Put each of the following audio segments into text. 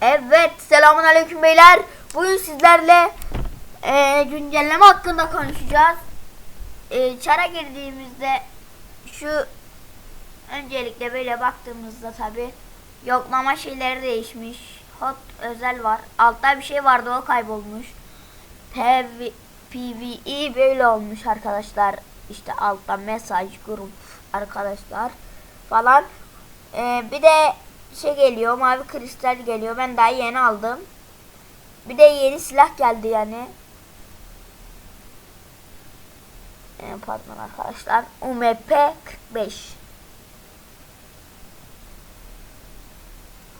Evet, selamun aleyküm beyler. Bugün sizlerle e, güncelleme hakkında konuşacağız. E, çara girdiğimizde şu öncelikle böyle baktığımızda tabi yoklama şeyleri değişmiş. Hot özel var. Altta bir şey vardı o kaybolmuş. PV, PVE böyle olmuş arkadaşlar. İşte altta mesaj, grup arkadaşlar falan. Ee, bir de şey geliyor, mavi kristal geliyor. Ben daha yeni aldım. Bir de yeni silah geldi yani. Ee, pardon arkadaşlar. UMP 45.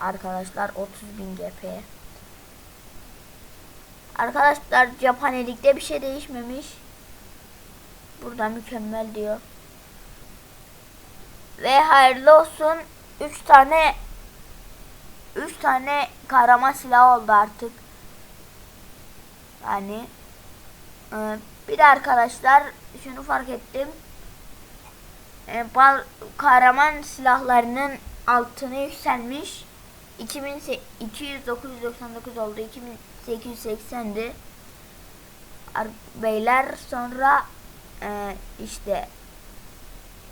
Arkadaşlar 30.000 GP. Arkadaşlar cephanelikte bir şey değişmemiş. Burada mükemmel diyor. Ve hayırlı olsun 3 tane 3 tane kahraman silah oldu artık. Yani e, bir de arkadaşlar şunu fark ettim. E, bal- kahraman silahlarının altını yükselmiş. 2999 oldu. 2880'di. Ar- Beyler sonra e, işte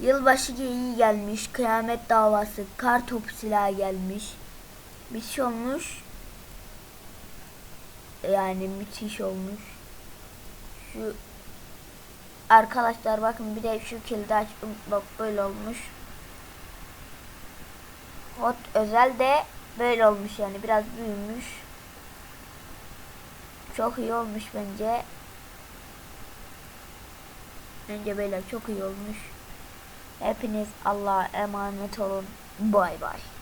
Yılbaşı geyiği gelmiş, kıyamet davası, kar topu silahı gelmiş. Bir şey olmuş. Yani müthiş olmuş. Şu arkadaşlar bakın bir de şu kilidi açtım. Bak böyle olmuş. Hot özel de böyle olmuş yani biraz büyümüş. Çok iyi olmuş bence. Bence böyle çok iyi olmuş. Hepiniz Allah'a emanet olun. Bay bay.